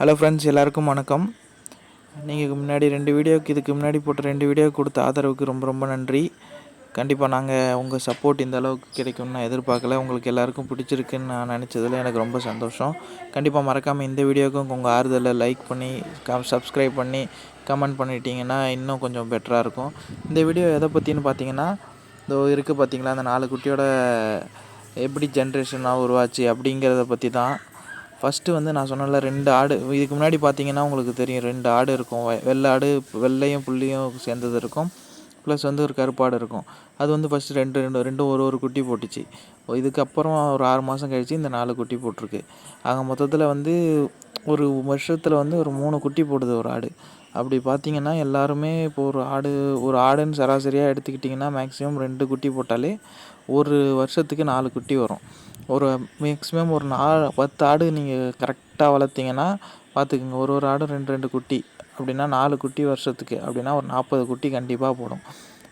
Hello friends எல்லாருக்கும் வணக்கம். நீங்கள் முன்னாடி ரெண்டு வீடியோக்கு இதுக்கு முன்னாடி போட்ட ரெண்டு வீடியோ கொடுத்த ஆதரவுக்கு ரொம்ப ரொம்ப நன்றி. கண்டிப்பாக நாங்கள் உங்கள் சப்போர்ட் இந்த அளவுக்கு கிடைக்கும்னு நான் எதிர்பார்க்கல. உங்களுக்கு எல்லாருக்கும் பிடிச்சிருக்குன்னு நான் நினச்சதில் எனக்கு ரொம்ப சந்தோஷம். கண்டிப்பாக மறக்காமல் இந்த வீடியோக்கும் உங்கள் ஆறுதலை லைக் பண்ணி சப்ஸ்கிரைப் பண்ணி கமெண்ட் பண்ணிட்டீங்கன்னா இன்னும் கொஞ்சம் பெட்டராக இருக்கும். இந்த வீடியோ எதை பற்றின்னு பார்த்தீங்கன்னா இதோ இருக்குது பார்த்தீங்களா அந்த நாலு குட்டியோட எப்படி ஜென்ரேஷனாக உருவாச்சு அப்படிங்கிறத பற்றி தான் ஃபஸ்ட்டு வந்து நான் சொன்னல ரெண்டு ஆடு. இதுக்கு முன்னாடி பார்த்தீங்கன்னா உங்களுக்கு தெரியும் ரெண்டு ஆடு இருக்கும். வெள்ளை ஆடு வெள்ளையும் புள்ளியும் சேர்ந்தது இருக்கும். ப்ளஸ் வந்து ஒரு கருப்பாடு இருக்கும். அது வந்து ஃபஸ்ட்டு ரெண்டு ரெண்டு ரெண்டும் ஒரு ஒரு குட்டி போட்டுச்சு. இதுக்கப்புறம் ஒரு ஆறு மாதம் கழிச்சு இந்த நாலு குட்டி போட்டிருக்கு. ஆக மொத்தத்தில் வந்து ஒரு வருஷத்தில் வந்து ஒரு மூணு குட்டி போடுது ஒரு ஆடு. அப்படி பார்த்தீங்கன்னா எல்லாருமே இப்போ ஒரு ஆடு ஒரு ஆடுன்னு சராசரியாக எடுத்துக்கிட்டிங்கன்னா மேக்ஸிமம் ரெண்டு குட்டி போட்டாலே ஒரு வருஷத்துக்கு நாலு குட்டி வரும். ஒரு மேக்ஸிமம் ஒரு நாலு பத்து ஆடு நீங்கள் கரெக்டாக வளர்த்தீங்கன்னா பார்த்துக்குங்க ஒரு ஒரு ஆடும் ரெண்டு ரெண்டு குட்டி. அப்படின்னா நாலு குட்டி வருஷத்துக்கு. அப்படின்னா ஒரு நாற்பது குட்டி கண்டிப்பாக போடும்.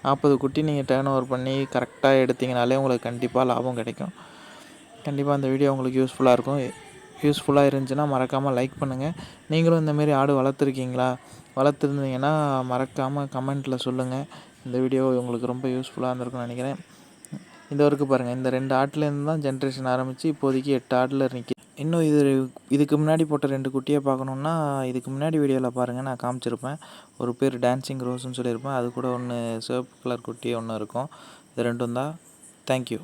நாற்பது குட்டி நீங்கள் டேர்ன் ஓவர் பண்ணி கரெக்டாக எடுத்தீங்கனாலே உங்களுக்கு கண்டிப்பாக லாபம் கிடைக்கும். கண்டிப்பாக அந்த வீடியோ உங்களுக்கு யூஸ்ஃபுல்லாக இருக்கும். யூஸ்ஃபுல்லாக இருந்துச்சுன்னா மறக்காமல் லைக் பண்ணுங்கள் நீங்களும் இந்தமாரி ஆடு வளர்த்துருக்கீங்களா? வளர்த்துருந்தீங்கன்னா மறக்காமல் கமெண்ட்டில் சொல்லுங்கள் இந்த வீடியோ உங்களுக்கு ரொம்ப யூஸ்ஃபுல்லாக இருந்திருக்குன்னு நினைக்கிறேன். இந்த வரைக்கும் பாருங்கள் இந்த ரெண்டு ஆட்டிலேருந்து தான் ஜென்ரேஷன் ஆரம்பித்து இப்போதைக்கு எட்டு ஆட்டில் நிற்கிது இன்னும் இது இதுக்கு முன்னாடி போட்ட ரெண்டு குட்டியை பார்க்கணுன்னா இதுக்கு முன்னாடி வீடியோவில் பாருங்கள் நான் காமிச்சிருப்பேன். ஒரு பேர் டான்சிங் ரோஸ்னு சொல்லியிருப்பேன். அது கூட ஒன்று சிவப்பு கலர் குட்டி ஒன்று இருக்கும். இது ரெண்டும் தான். தேங்க்யூ